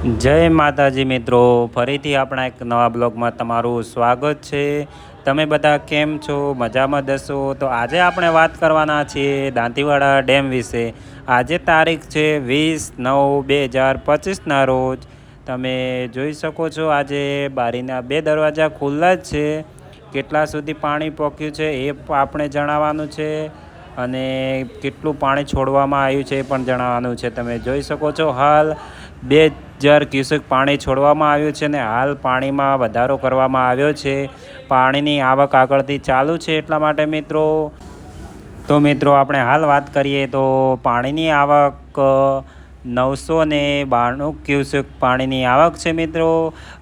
જય માતાજી મિત્રો, ફરીથી આપણા એક નવા બ્લોગમાં તમારું સ્વાગત છે. તમે બધા કેમ છો? મજામાં દસો તો આજે આપણે વાત કરવાના છીએ દાંતીવાડા ડેમ વિશે. આજે તારીખ છે વીસ નવ બે હજાર પચીસના રોજ. તમે જોઈ શકો છો આજે બારીના બે દરવાજા ખુલ્લા જ છે. કેટલા સુધી પાણી પહોંચ્યું છે એ આપણે જણાવવાનું છે અને કેટલું પાણી છોડવામાં આવ્યું છે એ પણ જણાવવાનું છે. તમે જોઈ શકો છો હાલ બે હજાર ક્યુસેક પાણી છોડવામાં આવ્યું છે ને હાલ પાણીમાં વધારો કરવામાં આવ્યો છે. પાણીની આવક આગળથી ચાલુ છે એટલા માટે મિત્રો. તો મિત્રો આપણે હાલ વાત કરીએ તો પાણીની આવક નવસો ને બાણું ક્યુસેક પાણીની આવક છે મિત્રો.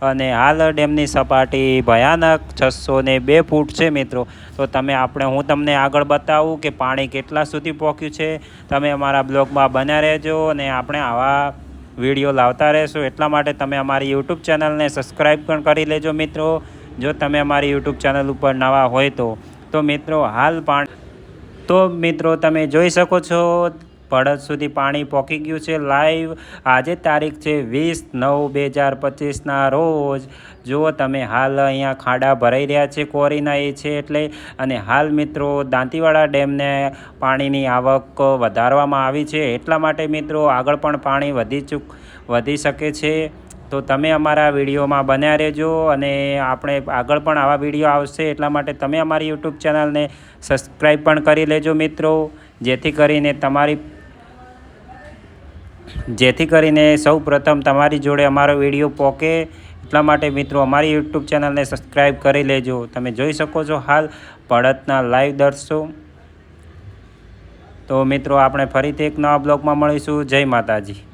અને હાલ ડેમની સપાટી ભયાનક છસો ને બે ફૂટ છે મિત્રો. તો તમે આપણે હું તમને આગળ બતાવું કે પાણી કેટલા સુધી પહોંચ્યું છે. તમે અમારા બ્લોગમાં બન્યા રહેજો અને આપણે આવા વીડિયો લાવતા રહેશું. એટલા માટે તમે અમારી યુટ્યુબ ચેનલને સબસ્ક્રાઈબ પણ કરી લેજો મિત્રો. જો તમે અમારી યુટ્યુબ ચેનલ ઉપર નવા હોય તો. તો મિત્રો, હાલ પણ તો મિત્રો, તમે જોઈ શકો છો પડત સુધી પાણી પોકી ગયું છે. લાઈવ આજે તારીખ છે વીસ નવ બે હજાર પચીસના રોજ. જુઓ તમે હાલ અહીંયા ખાડા ભરાઈ રહ્યા છે, કોરીના એ છે એટલે. અને હાલ મિત્રો દાંતીવાડા ડેમને પાણીની આવક વધારવામાં આવી છે. એટલા માટે મિત્રો આગળ પણ પાણી વધી ચૂક, વધી શકે છે. તો તમે અમારા વિડીયોમાં બન્યા રહેજો અને આપણે આગળ પણ આવા વીડિયો આવશે. એટલા માટે તમે અમારી યુટ્યુબ ચેનલને સબસ્ક્રાઈબ પણ કરી લેજો મિત્રો. જેથી કરીને તમારી જેથી કરીને સૌ પ્રથમ તમારી જોડે અમારો વીડિયો પોકે. એટલા માટે મિત્રો, અમારી યુટ્યુબ ચેનલને સબસ્ક્રાઈબ કરી લેજો. તમે જોઈ શકો છો હાલ પડતના લાઈવ દર્શો. તો મિત્રો, આપણે ફરીથી એક નવા બ્લોગમાં મળીશું. જય માતાજી.